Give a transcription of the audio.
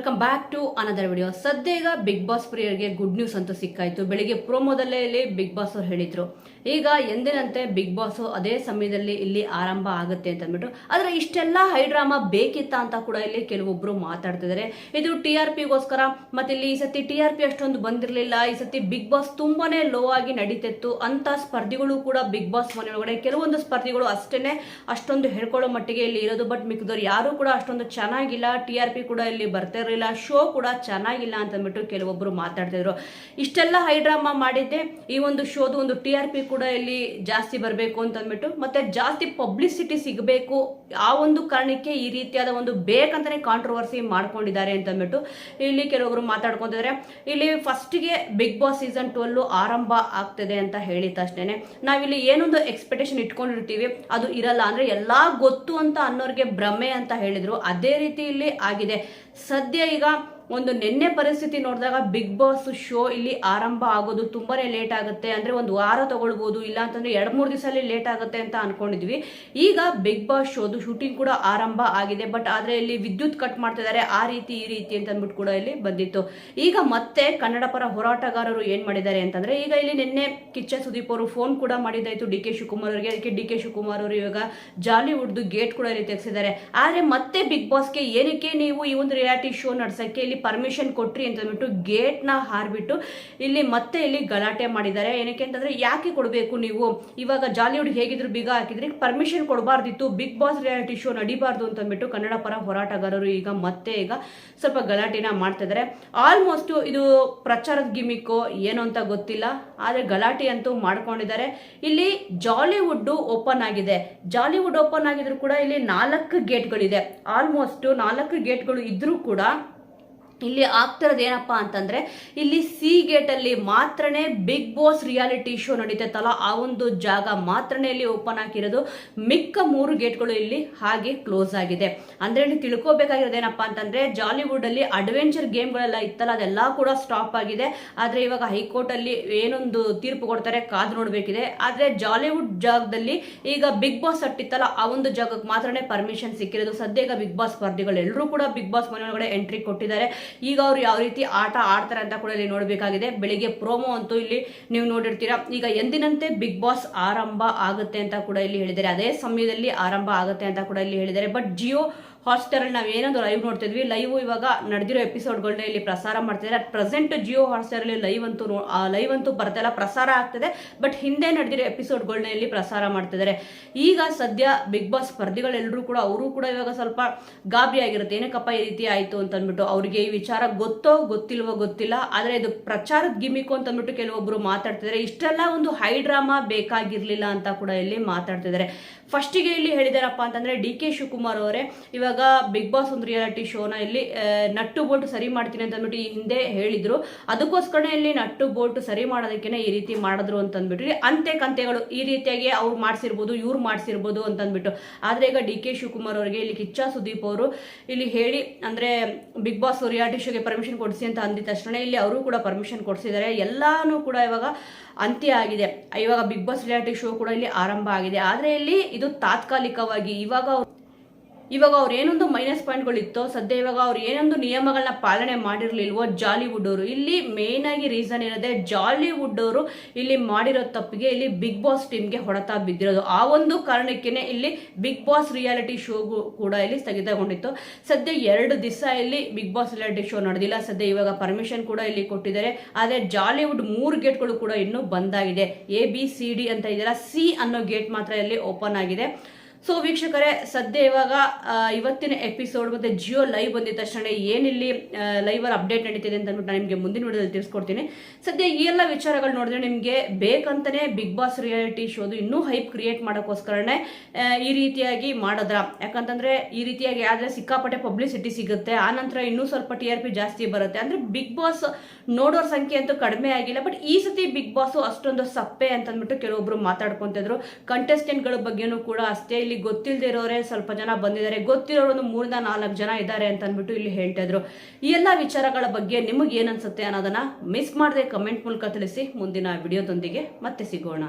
Welcome back to another video ಸದ್ಯ ಈಗ big boss ಪ್ರಿಯರ್ಗೆ ಗುಡ್ ನ್ಯೂಸ್ ಅಂತೂ ಸಿಕ್ಕಾಯ್ತು. ಬೆಳಿಗ್ಗೆ ಪ್ರೋಮೋದಲ್ಲೇ ಇಲ್ಲಿ ಬಿಗ್ ಬಾಸ್ ಅವ್ರು ಹೇಳಿದ್ರು. ಈಗ ಎಂದಿನಂತೆ ಬಿಗ್ ಬಾಸ್ ಅದೇ ಸಮಯದಲ್ಲಿ ಇಲ್ಲಿ ಆರಂಭ ಆಗುತ್ತೆ ಅಂತ ಅಂದ್ಬಿಟ್ಟು. ಆದ್ರೆ ಇಷ್ಟೆಲ್ಲ ಹೈಡ್ರಾಮಾ ಬೇಕಿತ್ತ ಅಂತ ಕೂಡ ಇಲ್ಲಿ ಕೆಲವೊಬ್ರು ಮಾತಾಡ್ತಿದ್ದಾರೆ. ಇದು ಟಿ ಆರ್ ಪಿಗೋಸ್ಕರ ಮತ್ತೆ ಇಲ್ಲಿ ಈ ಸತಿ ಟಿ ಆರ್ ಪಿ ಅಷ್ಟೊಂದು ಬಂದಿರಲಿಲ್ಲ. ಈ ಸತಿ ಬಿಗ್ ಬಾಸ್ ತುಂಬಾನೇ ಲೋ ಆಗಿ ನಡೀತಿತ್ತು. ಅಂತ ಸ್ಪರ್ಧಿಗಳು ಕೂಡ ಬಿಗ್ ಬಾಸ್ ಮನೆ ಒಳಗಡೆ ಕೆಲವೊಂದು ಸ್ಪರ್ಧಿಗಳು ಅಷ್ಟೇನೆ ಅಷ್ಟೊಂದು ಹೇಳ್ಕೊಳ್ಳೋ ಮಟ್ಟಿಗೆ ಇಲ್ಲಿ ಇರೋದು. ಬಟ್ ಮಿಕ್ಕಿದವ್ರು ಯಾರು ಕೂಡ ಅಷ್ಟೊಂದು ಚೆನ್ನಾಗಿಲ್ಲ. ಟಿ ಆರ್ ಪಿ ಕೂಡ ಇಲ್ಲಿ ಬರ್ತಾ ಇರಲಿಲ್ಲ ಶೋ ಕೂಡ ಚೆನ್ನಾಗಿಲ್ಲ ಅಂತ ಅಂದ್ಬಿಟ್ಟು ಕೆಲವೊಬ್ರು ಮಾತಾಡ್ತಿದ್ರು ಇಷ್ಟೆಲ್ಲ ಹೈ ಡ್ರಾಮಾ ಮಾಡಿದ್ದೆ. ಈ ಒಂದು ಶೋದು ಒಂದು ಟಿ ಆರ್ ಪಿ ಕೂಡ ಇಲ್ಲಿ ಜಾಸ್ತಿ ಬರಬೇಕು ಅಂತ ಅಂದ್ಬಿಟ್ಟು ಮತ್ತೆ ಜಾಸ್ತಿ ಪಬ್ಲಿಸಿಟಿ ಸಿಗಬೇಕು. ಆ ಒಂದು ಕಾರಣಕ್ಕೆ ಈ ರೀತಿಯಾದ ಒಂದು ಬೇಕಂತಾನೆ ಕಾಂಟ್ರವರ್ಸಿ ಮಾಡ್ಕೊಂಡಿದ್ದಾರೆ ಅಂತ ಅಂದ್ಬಿಟ್ಟು ಇಲ್ಲಿ ಕೆಲವೊಬ್ರು ಮಾತಾಡ್ಕೊಂಡಿದ್ದಾರೆ ಇಲ್ಲಿ ಫಸ್ಟ್ಗೆ ಬಿಗ್ ಬಾಸ್ ಸೀಸನ್ ಟ್ವೆಲ್ಲು ಆರಂಭ ಆಗ್ತದೆ ಅಂತ ಹೇಳಿದ ತಕ್ಷಣ ನಾವಿಲ್ಲಿ ಏನೊಂದು ಎಕ್ಸ್ಪೆಕ್ಟೇಷನ್ ಇಟ್ಕೊಂಡಿರ್ತೀವಿ, ಅದು ಇರಲ್ಲ ಅಂದ್ರೆ ಎಲ್ಲಾ ಗೊತ್ತು ಅಂತ ಅನ್ನೋರಿಗೆ ಭ್ರಮೆ ಅಂತ ಹೇಳಿದರು. ಅದೇ ರೀತಿ ಇಲ್ಲಿ ಆಗಿದೆ. ಸದ್ಯ ಈಗ ಒಂದು ನಿನ್ನೆ ಪರಿಸ್ಥಿತಿ ನೋಡಿದಾಗ ಬಿಗ್ ಬಾಸ್ ಶೋ ಇಲ್ಲಿ ಆರಂಭ ಆಗೋದು ತುಂಬಾ ಲೇಟ್ ಆಗುತ್ತೆ. ಅಂದ್ರೆ ಒಂದು ವಾರ ತಗೊಳ್ಬೋದು, ಇಲ್ಲ ಅಂತಂದ್ರೆ ಎರಡ್ ಮೂರು ದಿವಸದಲ್ಲಿ ಲೇಟ್ ಆಗುತ್ತೆ ಅಂತ ಅನ್ಕೊಂಡಿದ್ವಿ. ಈಗ ಬಿಗ್ ಬಾಸ್ ಶೋದು ಶೂಟಿಂಗ್ ಕೂಡ ಆರಂಭ ಆಗಿದೆ. ಬಟ್ ಆದ್ರೆ ಇಲ್ಲಿ ವಿದ್ಯುತ್ ಕಟ್ ಮಾಡ್ತಿದ್ದಾರೆ. ಆ ರೀತಿ, ಈ ರೀತಿ ಅಂತ ಅಂದ್ಬಿಟ್ಟು ಕೂಡ ಇಲ್ಲಿ ಬಂದಿತ್ತು. ಈಗ ಮತ್ತೆ ಕನ್ನಡ ಪರ ಹೋರಾಟಗಾರರು ಏನ್ ಮಾಡಿದ್ದಾರೆ ಅಂತಂದ್ರೆ, ಈಗ ಇಲ್ಲಿ ನಿನ್ನೆ ಕಿಚ್ಚ ಸುದೀಪ್ ಅವರು ಫೋನ್ ಕೂಡ ಮಾಡಿದ್ದಾಯ್ತು ಡಿ ಕೆ ಶಿವಕುಮಾರ್ ಅವರಿಗೆ. ಅದಕ್ಕೆ ಡಿ ಕೆ ಶಿವಕುಮಾರ್ ಅವರು ಇವಾಗ ಜಾಲಿವುಡ್ದು ಗೇಟ್ ಕೂಡ ಇಲ್ಲಿ ತೆಗೆಸಿದ್ದಾರೆ. ಆದ್ರೆ ಮತ್ತೆ ಬಿಗ್ ಬಾಸ್ಗೆ ಏನಕ್ಕೆ ನೀವು ಈ ಒಂದು ರಿಯಾಲಿಟಿ ಶೋ ನಡ್ಸಕ್ಕೆ ಇಲ್ಲಿ ಪರ್ಮಿಷನ್ ಕೊಟ್ರಿ ಅಂತ ಅಂದ್ಬಿಟ್ಟು ಗೇಟ್ನ ಹಾರ್ಬಿಟ್ಟು ಇಲ್ಲಿ ಮತ್ತೆ ಇಲ್ಲಿ ಗಲಾಟೆ ಮಾಡಿದ್ದಾರೆ. ಏನಕ್ಕೆ ಅಂತಂದ್ರೆ ಯಾಕೆ ಕೊಡಬೇಕು ನೀವು? ಇವಾಗ ಜಾಲಿವುಡ್ ಹೇಗಿದ್ರು ಬಿಗ ಹಾಕಿದ್ರಿ ಪರ್ಮಿಷನ್ ಕೊಡಬಾರ್ದಿತ್ತು. ಬಿಗ್ ಬಾಸ್ ರಿಯಾಲಿಟಿ ಶೋ ನಡಿಬಾರ್ದು ಅಂತ ಅಂದ್ಬಿಟ್ಟು ಕನ್ನಡ ಪರ ಹೋರಾಟಗಾರರು ಈಗ ಮತ್ತೆ ಈಗ ಸ್ವಲ್ಪ ಗಲಾಟೆನ ಮಾಡ್ತಿದ್ದಾರೆ ಆಲ್ಮೋಸ್ಟ್ ಇದು ಪ್ರಚಾರದ ಗಿಮಿಕ್ಕು ಏನು ಅಂತ ಗೊತ್ತಿಲ್ಲ. ಆದರೆ ಗಲಾಟೆ ಅಂತೂ ಮಾಡ್ಕೊಂಡಿದ್ದಾರೆ. ಇಲ್ಲಿ ಜಾಲಿವುಡ್ ಓಪನ್ ಆಗಿದೆ. ಜಾಲಿವುಡ್ ಓಪನ್ ಆಗಿದ್ರು ಕೂಡ ಇಲ್ಲಿ ನಾಲ್ಕು ಗೇಟ್ಗಳಿದೆ ಆಲ್ಮೋಸ್ಟ್ ನಾಲ್ಕು ಗೇಟ್ಗಳು ಇದ್ದರೂ ಕೂಡ ಇಲ್ಲಿ ಆಗ್ತಿರೋದು ಏನಪ್ಪಾ ಅಂತಂದ್ರೆ ಇಲ್ಲಿ ಸಿ ಗೇಟ್ ಅಲ್ಲಿ ಮಾತ್ರನೇ ಬಿಗ್ ಬಾಸ್ ರಿಯಾಲಿಟಿ ಶೋ ನಡೀತೈತಲ್ಲ ಆ ಒಂದು ಜಾಗ ಮಾತ್ರನೇ ಇಲ್ಲಿ ಓಪನ್ ಆಗಿರೋದು ಮಿಕ್ಕ ಮೂರು ಗೇಟ್ಗಳು ಇಲ್ಲಿ ಹಾಗೆ ಕ್ಲೋಸ್ ಆಗಿದೆ. ಅಂದ್ರೆ ಇಲ್ಲಿ ತಿಳ್ಕೊಬೇಕಾಗಿರೋದು ಏನಪ್ಪಾ ಅಂತಂದ್ರೆ ಜಾಲಿವುಡ್ ಅಲ್ಲಿ ಅಡ್ವೆಂಚರ್ ಗೇಮ್ಗಳೆಲ್ಲ ಇತ್ತಲ್ಲ, ಅದೆಲ್ಲ ಕೂಡ ಸ್ಟಾಪ್ ಆಗಿದೆ. ಆದ್ರೆ ಇವಾಗ ಹೈಕೋರ್ಟ್ ಅಲ್ಲಿ ಏನೊಂದು ತೀರ್ಪು ಕೊಡ್ತಾರೆ ಕಾದು ನೋಡ್ಬೇಕಿದೆ. ಆದ್ರೆ ಜಾಲಿವುಡ್ ಜಾಗದಲ್ಲಿ ಈಗ ಬಿಗ್ ಬಾಸ್ ಅಟ್ಟಿತ್ತಲ್ಲ ಆ ಒಂದು ಜಾಗಕ್ಕೆ ಮಾತ್ರನೇ ಪರ್ಮಿಷನ್ ಸಿಕ್ಕಿರೋದು. ಸದ್ಯ ಈಗ ಬಿಗ್ ಬಾಸ್ ಸ್ಪರ್ಧಿಗಳು ಎಲ್ಲರೂ ಕೂಡ ಬಿಗ್ ಬಾಸ್ ಮನೆಯೊಳಗಡೆ ಎಂಟ್ರಿ ಕೊಟ್ಟಿದ್ದಾರೆ. ಈಗ ಅವ್ರು ಯಾವ ರೀತಿ ಆಟ ಆಡ್ತಾರೆ ಅಂತ ಕೂಡ ಇಲ್ಲಿ ನೋಡಬೇಕಾಗಿದೆ. ಬೆಳಿಗ್ಗೆ ಪ್ರೋಮೋ ಅಂತೂ ಇಲ್ಲಿ ನೀವು ನೋಡಿರ್ತೀರಾ. ಈಗ ಎಂದಿನಂತೆ ಬಿಗ್ ಬಾಸ್ ಆರಂಭ ಆಗುತ್ತೆ ಅಂತ ಕೂಡ ಇಲ್ಲಿ ಹೇಳಿದ್ದಾರೆ. ಅದೇ ಸಮಯದಲ್ಲಿ ಆರಂಭ ಆಗುತ್ತೆ ಅಂತ ಕೂಡ ಇಲ್ಲಿ ಹೇಳಿದ್ದಾರೆ. ಬಟ್ ಜಿಯೋ ಹಾಟ್ಸ್ಟಾರ್ ಅಲ್ಲಿ ನಾವು ಏನೊಂದು ಲೈವ್ ನೋಡ್ತಿದ್ವಿ. ಲೈವ್ ಇವಾಗ ನಡೆದಿರೋ ಎಪಿಸೋಡ್ಗಳನ್ನ ಇಲ್ಲಿ ಪ್ರಸಾರ ಮಾಡ್ತಿದ್ದಾರೆ. ಅಟ್ ಪ್ರೆಸೆಂಟ್ ಜಿಯೋ ಹಾಟ್ಸ್ಟಾರ್ ಅಲ್ಲಿ ಲೈವ್ ಅಂತೂ ಲೈವ್ ಅಂತೂ ಬರ್ತಾ ಇಲ್ಲ. ಪ್ರಸಾರ ಆಗ್ತದೆ. ಬಟ್ ಹಿಂದೆ ನಡೆದಿರೋ ಎಪಿಸೋಡ್ಗಳನ್ನ ಇಲ್ಲಿ ಪ್ರಸಾರ ಮಾಡ್ತಿದ್ದಾರೆ. ಈಗ ಸದ್ಯ ಬಿಗ್ ಬಾಸ್ ಸ್ಪರ್ಧಿಗಳೆಲ್ಲರೂ ಕೂಡ, ಅವರು ಕೂಡ ಇವಾಗ ಸ್ವಲ್ಪ ಗಾಬರಿ ಆಗಿರುತ್ತೆ. ಏನಕ್ಕಪ್ಪ ಈ ರೀತಿ ಆಯಿತು ಅಂತ ಅಂದ್ಬಿಟ್ಟು ಅವ್ರಿಗೆ ಈ ವಿಚಾರ ಗೊತ್ತೋ ಗೊತ್ತಿಲ್ವೋ ಗೊತ್ತಿಲ್ಲ. ಆದರೆ ಇದು ಪ್ರಚಾರದ ಗಿಮಿಕು ಅಂತ ಅಂದ್ಬಿಟ್ಟು ಕೆಲವೊಬ್ರು ಮಾತಾಡ್ತಿದ್ದಾರೆ. ಇಷ್ಟೆಲ್ಲ ಒಂದು ಹೈ ಡ್ರಾಮಾ ಬೇಕಾಗಿರಲಿಲ್ಲ ಅಂತ ಕೂಡ ಇಲ್ಲಿ ಮಾತಾಡ್ತಿದ್ದಾರೆ. ಫಸ್ಟಿಗೆ ಇಲ್ಲಿ ಹೇಳಿದಾರಪ್ಪ ಅಂತಂದ್ರೆ ಡಿ ಕೆ ಶಿವಕುಮಾರ್ ಅವರೇ. ಇವಾಗ ಬಿಗ್ ಬಾಸ್ ಒಂದು ರಿಯಾಲಿಟಿ ಶೋನ ಇಲ್ಲಿ ನಟ್ಟು ಬೋಟ್ ಸರಿ ಮಾಡ್ತೀನಿ ಅಂತ ಅಂದ್ಬಿಟ್ಟು ಹಿಂದೆ ಹೇಳಿದ್ರು. ಅದಕ್ಕೋಸ್ಕರ ಇಲ್ಲಿ ನಟ್ಟು ಬೋಟ್ ಸರಿ ಮಾಡೋದಕ್ಕೆ ಈ ರೀತಿ ಮಾಡಿದ್ರು ಅಂತ ಅಂದ್ಬಿಟ್ಟು ಅಂತೆ ಕಂತೆಗಳು ಈ ರೀತಿಯಾಗಿ ಅವ್ರು ಮಾಡಿಸಿರ್ಬೋದು, ಇವ್ರು ಮಾಡಿಸಿರ್ಬೋದು ಅಂತ ಅಂದ್ಬಿಟ್ಟು. ಆದ್ರೆ ಈಗ ಡಿ ಕೆ ಶಿವಕುಮಾರ್ ಅವರಿಗೆ ಇಲ್ಲಿ ಕಿಚ್ಚ ಸುದೀಪ್ ಅವರು ಇಲ್ಲಿ ಹೇಳಿ, ಅಂದ್ರೆ ಬಿಗ್ ಬಾಸ್ ರಿಯಾಲಿಟಿ ಶೋಗೆ ಪರ್ಮಿಷನ್ ಕೊಡಿಸಿ ಅಂತ ಅಂದಿದ ತಕ್ಷಣ ಇಲ್ಲಿ ಅವರು ಕೂಡ ಪರ್ಮಿಷನ್ ಕೊಡಿಸಿದ್ದಾರೆ ಎಲ್ಲಾನು ಕೂಡ ಇವಾಗ ಅಂತ್ಯ ಆಗಿದೆ. ಇವಾಗ ಬಿಗ್ ಬಾಸ್ ರಿಯಾಲಿಟಿ ಶೋ ಕೂಡ ಇಲ್ಲಿ ಆರಂಭ ಆಗಿದೆ. ಆದರೆ ಇಲ್ಲಿ ಇದು ತಾತ್ಕಾಲಿಕವಾಗಿ ಇವಾಗ ಇವಾಗ ಅವ್ರು ಏನೊಂದು ಮೈನಸ್ ಪಾಯಿಂಟ್ಗಳಿತ್ತೋ ಸದ್ಯ ಇವಾಗ ಅವ್ರು ಏನೊಂದು ನಿಯಮಗಳನ್ನ ಪಾಲನೆ ಮಾಡಿರಲಿಲ್ವೋ ಜಾಲಿವುಡ್ ಅವರು. ಇಲ್ಲಿ ಮೇನ್ ಆಗಿ ರೀಸನ್ ಇರೋದೆ ಜಾಲಿವುಡ್ ಅವರು ಇಲ್ಲಿ ಮಾಡಿರೋ ತಪ್ಪಿಗೆ ಇಲ್ಲಿ ಬಿಗ್ ಬಾಸ್ ಟೀಮ್ಗೆ ಹೊಡೆತ ಬಿದ್ದಿರೋದು. ಆ ಒಂದು ಕಾರಣಕ್ಕೇನೆ ಇಲ್ಲಿ ಬಿಗ್ ಬಾಸ್ ರಿಯಾಲಿಟಿ ಶೋ ಕೂಡ ಇಲ್ಲಿ ಸ್ಥಗಿತಗೊಂಡಿತ್ತು. ಸದ್ಯ ಎರಡು ದಿವಸ ಇಲ್ಲಿ ಬಿಗ್ ಬಾಸ್ ರಿಯಾಲಿಟಿ ಶೋ ನಡೆದಿಲ್ಲ. ಸದ್ಯ ಇವಾಗ ಪರ್ಮಿಷನ್ ಕೂಡ ಇಲ್ಲಿ ಕೊಟ್ಟಿದ್ದಾರೆ. ಆದರೆ ಜಾಲಿವುಡ್ ಮೂರು ಗೇಟ್ಗಳು ಕೂಡ ಇನ್ನೂ ಬಂದಾಗಿದೆ ಎ ಬಿ ಸಿ ಡಿ ಅಂತ ಇದೆಯಲ್ಲ ಸಿ ಅನ್ನೋ ಗೇಟ್ ಮಾತ್ರ ಇಲ್ಲಿ ಓಪನ್ ಆಗಿದೆ. ಸೊ ವೀಕ್ಷಕರೇ, ಸದ್ಯ ಇವಾಗ ಇವತ್ತಿನ ಎಪಿಸೋಡ್ ಮತ್ತೆ ಜಿಯೋ ಲೈವ್ ಬಂದಿದ್ದ ತಕ್ಷಣ ಏನಿಲ್ಲಿ ಲೈವ್ ಅಲ್ಲಿ ಅಪ್ಡೇಟ್ ನಡೀತಿದೆ ಅಂತ ಅಂದ್ಬಿಟ್ಟು ನಾನು ನಿಮಗೆ ಮುಂದಿನ ವಿಡಿಯೋದಲ್ಲಿ ತಿಳಿಸ್ಕೊಡ್ತೀನಿ. ಸದ್ಯ ಈ ಎಲ್ಲ ವಿಚಾರಗಳು ನೋಡಿದ್ರೆ ನಿಮಗೆ ಬೇಕಂತಾನೆ ಬಿಗ್ ಬಾಸ್ ರಿಯಾಲಿಟಿ ಶೋದು ಇನ್ನೂ ಹೈಪ್ ಕ್ರಿಯೇಟ್ ಮಾಡೋಕ್ಕೋಸ್ಕರನೇ ಈ ರೀತಿಯಾಗಿ ಮಾಡಿದ್ರ ಯಾಕಂತಂದ್ರೆ, ಈ ರೀತಿಯಾಗಿ ಆದರೆ ಸಿಕ್ಕಾಪಟ್ಟೆ ಪಬ್ಲಿಸಿಟಿ ಸಿಗುತ್ತೆ ಆನಂತರ ನಂತರ ಇನ್ನೂ ಸ್ವಲ್ಪ ಟಿ ಆರ್ ಪಿ ಜಾಸ್ತಿ ಬರುತ್ತೆ. ಅಂದ್ರೆ ಬಿಗ್ ಬಾಸ್ ನೋಡೋರ ಸಂಖ್ಯೆ ಅಂತೂ ಕಡಿಮೆ ಆಗಿಲ್ಲ ಬಟ್ ಈ ಸತಿ ಬಿಗ್ ಬಾಸ್ ಅಷ್ಟೊಂದು ಸಪ್ಪೆ ಅಂತ ಅಂದ್ಬಿಟ್ಟು ಕೆಲವೊಬ್ರು ಮಾತಾಡ್ಕೊಂತಿದ್ರು. ಕಂಟೆಸ್ಟೆಂಟ್ಗಳ ಬಗ್ಗೆನೂ ಕೂಡ ಅಷ್ಟೇ ಇಲ್ಲಿ ಗೊತ್ತಿಲ್ಲದೆ ಇರೋರೆ ಸ್ವಲ್ಪ ಜನ ಬಂದಿದ್ದಾರೆ. ಗೊತ್ತಿರೋರು ಒಂದು ಮೂರಿಂದ ನಾಲ್ಕು ಜನ ಇದ್ದಾರೆ ಅಂತ ಅಂದ್ಬಿಟ್ಟು ಇಲ್ಲಿ ಹೇಳ್ತಾ ಇದ್ರು. ಈ ಎಲ್ಲ ವಿಚಾರಗಳ ಬಗ್ಗೆ ನಿಮಗೆ ಏನನ್ಸುತ್ತೆ ಅನ್ನೋದನ್ನ ಮಿಸ್ ಮಾಡದೆ ಕಮೆಂಟ್ ಮೂಲಕ ತಿಳಿಸಿ. ಮುಂದಿನ ವಿಡಿಯೋದೊಂದಿಗೆ ಮತ್ತೆ ಸಿಗೋಣ.